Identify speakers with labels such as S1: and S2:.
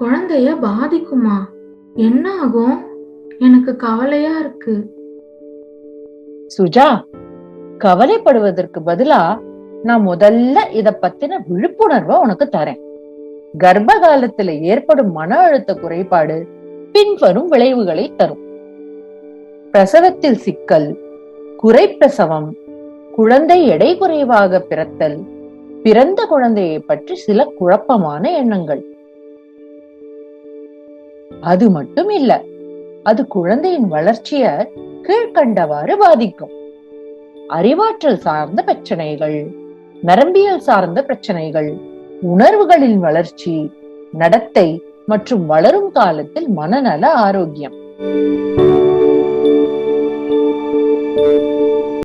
S1: குழந்தைய பாதிக்குமா? என்ன ஆகும்? எனக்கு கவலையா இருக்கு.
S2: சுஜா கவலைப்படுவதற்கு பதிலா நான் முதல்ல இத பத்தின விழிப்புணர்வை உனக்கு தரேன். கர்ப்ப காலத்துல ஏற்படும் மன அழுத்த குறைபாடு பின்வரும் விளைவுகளை தரும். பிரசவத்தில் சிக்கல் குறைப்பிரசவம் குழந்தை எடை குறைவாக பிறத்தல் பிறந்த குழந்தையை பற்றி சில குழப்பமான எண்ணங்கள். அது மட்டும் இல்ல அது குழந்தையின் வளர்ச்சிய கீழ்கண்டவாறு பாதிக்கும். அறிவாற்றல் சார்ந்த பிரச்சனைகள் நரம்பியல் சார்ந்த பிரச்சனைகள் உணர்வுகளின் வளர்ச்சி நடத்தை மற்றும் வளரும் காலத்தில் மனநல ஆரோக்கியம்.